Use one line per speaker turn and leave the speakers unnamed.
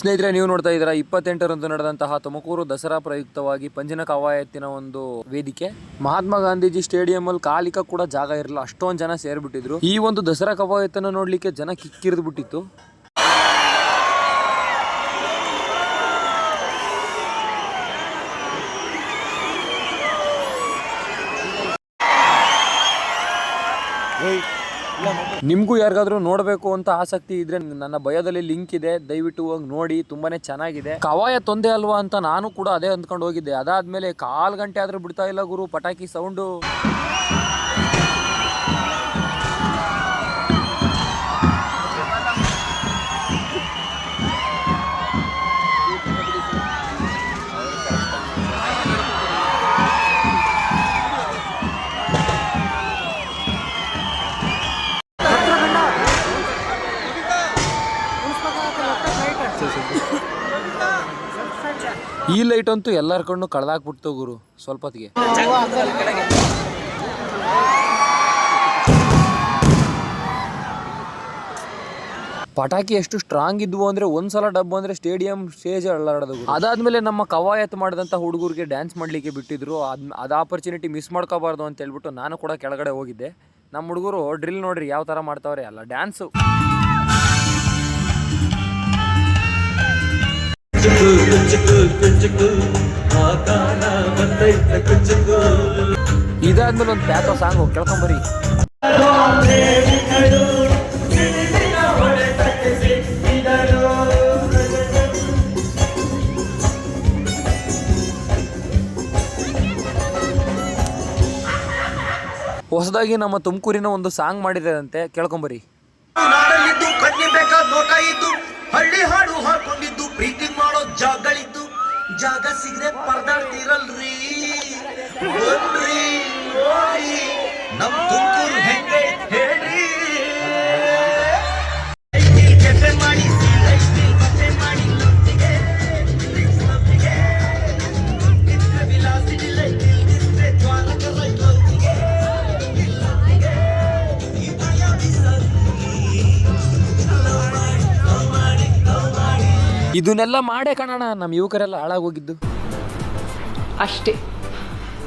ಸ್ನೇಹಿತರೆ, ನೀವು ನೋಡ್ತಾ ಇದ್ದೀರಾ, ಇಪ್ಪತ್ತೆಂಟರಂದು ನಡೆದಂತಹ ತುಮಕೂರು ದಸರಾ ಪ್ರಯುಕ್ತವಾಗಿ ಪಂಜಿನ ಕವಾಯತ್ತಿನ ಒಂದು ವೇದಿಕೆ. ಮಹಾತ್ಮ ಗಾಂಧೀಜಿ ಸ್ಟೇಡಿಯಂ ಅಲ್ಲಿ ಕಾಲಿಕ ಕೂಡ ಜಾಗ ಇರಲಿಲ್ಲ, ಅಷ್ಟೊಂದು ಜನ ಸೇರ್ಬಿಟ್ಟಿದ್ರು. ಈ ಒಂದು ದಸರಾ ಕವಾಯತ್ತನ್ನು ನೋಡ್ಲಿಕ್ಕೆ ಜನ ಕಿಕ್ಕಿರಿದು ಬಿಟ್ಟಿತ್ತು ನಿಮಗೂ ಯಾರಿಗಾದ್ರೂ ನೋಡಬೇಕು ಅಂತ ಆಸಕ್ತಿ ಇದ್ರೆ ನನ್ನ ಭಯದಲ್ಲಿ ಲಿಂಕ್ ಇದೆ, ದಯವಿಟ್ಟು ಹೋಗಿ ನೋಡಿ, ತುಂಬಾನೇ ಚೆನ್ನಾಗಿದೆ. ಕವಾಯ ತೊಂದೆ ಅಲ್ವಾ ಅಂತ ನಾನು ಕೂಡ ಅದೇ ಅಂದ್ಕೊಂಡು ಹೋಗಿದ್ದೆ. ಅದಾದ್ಮೇಲೆ ಕಾಲ್ ಗಂಟೆ ಆದ್ರೂ ಬಿಡ್ತಾ ಇಲ್ಲ ಗುರು, ಪಟಾಕಿ ಸೌಂಡು. ಈ ಲೈಟ್ ಅಂತೂ ಎಲ್ಲರ ಕಣ್ಣು ಕಳ್ದಾಕ್ಬಿಡ್ತು ಗುರು ಸ್ವಲ್ಪ ಹೊತ್ತಿಗೆ ಪಟಾಕಿ ಎಷ್ಟು ಸ್ಟ್ರಾಂಗ್ ಇದ್ವು ಅಂದ್ರೆ ಒಂದ್ಸಲ ಡಬ್ಬು ಅಂದ್ರೆ ಸ್ಟೇಡಿಯಂ ಸ್ಟೇಜ್ ಗುರು. ಅದಾದ್ಮೇಲೆ ನಮ್ಮ ಕವಾಯತ್ ಮಾಡಿದಂತ ಹುಡುಗರಿಗೆ ಡ್ಯಾನ್ಸ್ ಮಾಡ್ಲಿಕ್ಕೆ ಬಿಟ್ಟಿದ್ರು. ಅದು ಅದ್ ಆಪರ್ಚುನಿಟಿ ಮಿಸ್ ಮಾಡ್ಕೋಬಾರ್ದು ಅಂತ ಹೇಳ್ಬಿಟ್ಟು ನಾನು ಕೂಡ ಕೆಳಗಡೆ ಹೋಗಿದ್ದೆ. ನಮ್ಮ ಹುಡುಗರು ಡ್ರಿಲ್ ನೋಡ್ರಿ, ಯಾವ ತರ ಮಾಡ್ತಾವ್ರೆ? ಅಲ್ಲ ಡ್ಯಾನ್ಸು ಇದಾದ್ಮೇಲೆ ಒಂದು ಪ್ಯಾತೋ ಸಾಂಗು ಕೇಳ್ಕೊಂಬರಿ ಹೊಸದಾಗಿ ನಮ್ಮ ತುಮಕೂರಿನ ಒಂದು ಸಾಂಗ್ ಮಾಡಿದಂತೆ ಕೇಳ್ಕೊಂಬರಿ
ಜಾಗ ಸಿಗದೆ ಪರದಾಡ್ತಿರಲ್ರಿ?
ಇದನ್ನೆಲ್ಲ ಮಾಡೇ ಕಾಣೋಣ ನಮ್ಮ ಯುವಕರೆಲ್ಲ ಹಾಳಾಗೋಗಿದ್ದು
ಅಷ್ಟೇ.